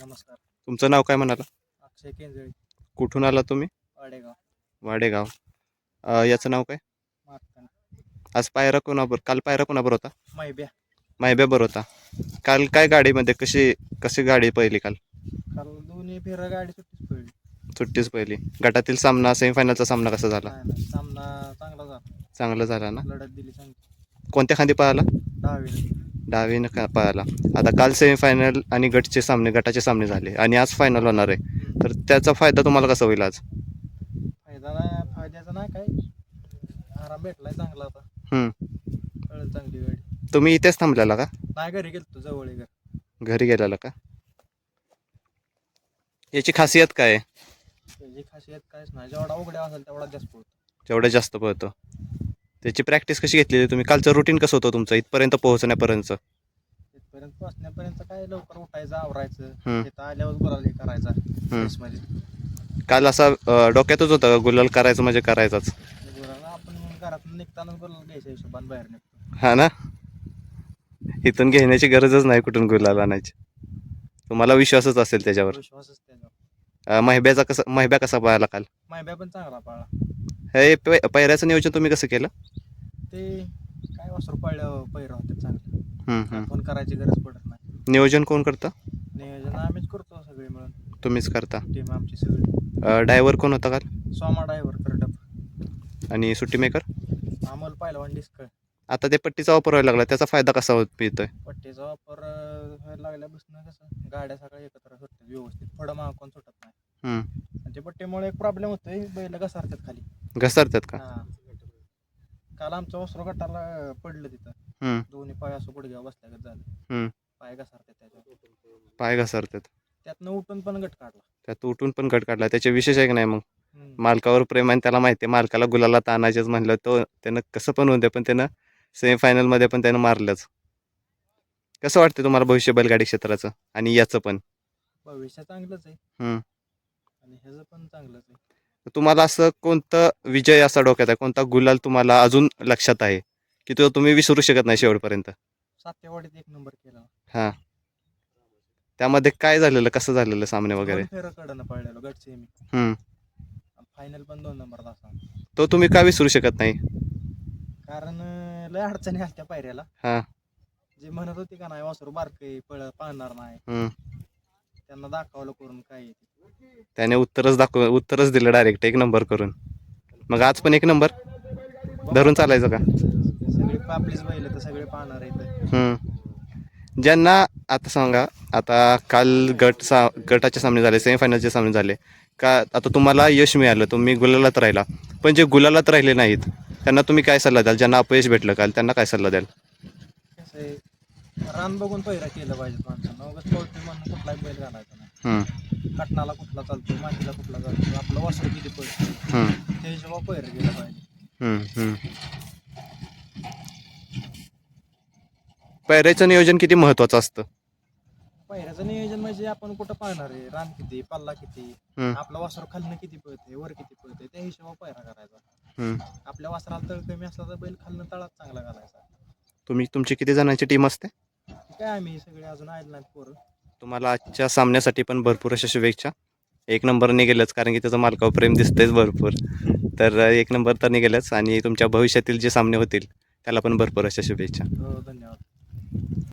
नमस्कार. तुमचं नाव काय म्हणाला? अक्षय केंजळी. कुठून आला तुम्ही? वाडेगाव. वाडेगाव. अ, याचं नाव काय? आज पायरा कोणाबर काल पायरा कोणाबर होता? माहिब्या मायब्याबर होता. काल काय गाडीमध्ये कशी कशी गाडी पहिली काल? काल दोन्ही फेरा गाडी सुट्टीच पडली. सुट्टीच पहिली गटातील सामना सेमीफायनलचा सामना कसा झाला? नाही नाही सामना चांगला झाला. चांगला झाला ना? लढत दिली चांगली. कोणत्या खांदी पळाला? दहावी. डावीनं का पळाला आता काल सेमीफायनल आणि गटचे सामने गटाचे सामने झाले आणि आज फायनल होणार आहे. तर त्याचा फायदा तुम्हाला कसा होईल आज? फायदा नाही फायद्याचा नाही काय आराम भेटलाय चांगला आता. हम्म. कळलं चांगली गाडी. तुम्ही इथेच थांबलेला का? नाही घरी गेलतो जवळ आहे घर. घरी गेलेला का? याची खासियत काय आहे? त्याची खासियत काहीच नाही. जेवढा उघड्या असेल तेवढा जास्त पडतो जेवढं जास्त पळतो. त्याची प्रॅक्टिस कशी घेतलेली? तुम्ही कालचं रुटीन कसं होतं तुमचं? इथपर्यंत पोहोचण्यापर्यंत तिथपर्यंत पोचण्यापर्यंत काय लवकर उठायचं आवरायचं हम्म. तिथं आल्यावर गुलाल करायचा काल असा अं, डोक्यातच होतं का गुलाल करायचं म्हणजे करायचाच? गुलाला आपण घरातून निघताना गुलाल घ्यायच्या हिशोबाने बाहेर निघतो. हा ना? इथून घेण्याची गरजच नाही कुठून गुलाल आणायची. तुम्हाला विश्वासच असेल त्याच्यावर. विश्वासच त्याच्यावर. महिब्याचा कसा महिब्या कसा पळाला काल? मायब्या पण चांगला पाळला. हे पै- पैऱ्याचं नियोजन तुम्ही कसं केलं? ते काय वासर पाळलं पैर होते चांगले. हम्म, हम्म. फोन करायची गरज पडत नाही. नियोजन कोण करतं? नियोजन आम्हीच करतो सगळे मिळून. तुम्हीच करता? टीम आमची सगळी. ड्रायव्हर कोण होता काल? सोमा ड्रायव्हर करडप. आणि सुट्टी मेकर? अमोल पहिलवान डिस्क आता ते पट्टीचा वापर व्हायला लागला त्याचा फायदा कसा होत मिळतोय? पट्टीचा वापर अं, व्हायला लागल्यापासून कसं गाड्या सगळ्या एकत्र सुटतात व्यवस्थित. पुढं माग कोण सुटत नाही. हम्म. आणि ते पट्टीमुळे एक प्रॉब्लेम होतोय बैल घसारतात खाली. घसरतात का? हा. काल आमचं वस्त्र गटाला पडलं तिथं. हम्म. दोन्ही पाय असं गुडघ्या बसल्यागत झालं. हम्म. पाय घसारतात त्याच्यावर. पाय घसरतात. त्यातनं उठून पण गट काढला. त्यात उठून पण कट काढला. त्याचे विशेष आहे की नाही मग? हम्म. मालकावर प्रेम आहे त्याला माहिती आहे. मालकाला गुलाला ताणायचेच म्हणलं तो त्यानं कसं पण होते पण त्यानं सेमीफायनलमध्ये पण त्यानं मारलंच. कसं वाटतं तुम्हाला भविष्य बैलगाडी क्षेत्राचं आणि याचं पण? भविष्य चांगलंच आहे. हम्म. आणि ह्याचं पण चांगलंच आहे. तुम्हाला असं कोणतं विजय असा डोक्यात आहे? कोणता गुलाल तुम्हाला अजून लक्षात आहे? की तो तुम्ही विसरू शकत नाही शेवटपर्यंत? सातेवाडीत एक नंबर केला. त्यामध्ये काय झालेलं? कसं झालेलं सामने वगैरे? फेर कडनं गट सेमी हम्म. फायनल पण दोन नंबर तासा तो तुम्ही का विसरू शकत नाही? कारण अं, लय अडचणी आल्या त्या पायऱ्याला. हा. जे म्हणत होते का नाही वासरू बारकई पळ पाळणार नाही. हम्म. त्यांना दाखवलं करून काय आहे ते. त्याने उत्तरच दाखव उत्तरच दिलं डायरेक्ट एक नंबर करून. मग आज पण एक नंबर धरून चालायचं का? सगळे बैल तर सगळे पाहणार आहेत. हम्म. ज्यांना आता सांगा आता काल गट सा गटाचे सामने झाले सेमीफायनलचे सामने झाले. का आता तुम्हाला यश मिळालं तुम्ही गुलालात राहिला. पण जे गुलालात राहिले नाहीत त्यांना तुम्ही काय सल्ला द्याल? ज्यांना अपयश भेटलं काल त्यांना काय सल्ला द्याल? कसं आहे रान बघून पहिरा केलं पाहिजे माणसानं. उगाच पळतोय म्हणून कुठलाही बैल घालायचा नाही. हम्म. कटणाला कुठला चालतो मातीला कुठला चालतो आपलं वासरू किती पळतो हम्म. त्या हिशोबा पहिरा केला पाहिजे हम्म. हम्म. पैऱ्याचं नियोजन किती महत्वाचं असतं पहिऱ्याचं नियोजन म्हणजे आपण कुठं पाहणार आहे रान किती पल्ला किती हम्म. आपलं वासर खालनं किती पळते वर किती पळते त्या हिशोबा पहिरा करायचा हम्म. आपल्या वासराला तळ कमी असला तर बैल खालनं तळात चांगला घालायचा तुम्ही तुमची किती जणांची टीम असते काय आम्ही सगळे अजून आले नाहीत पोरं तुम्हाला आजच्या सामन्यासाठी पण भरपूर अशा शुभेच्छा. एक नंबर निघेलच कारण की त्याचं मालकावर प्रेम दिसतंयच भरपूर. तर एक नंबर तर निघेलच आणि तुमच्या भविष्यातील जे सामने होतील त्याला पण भरपूर अशा शुभेच्छा. हो, धन्यवाद.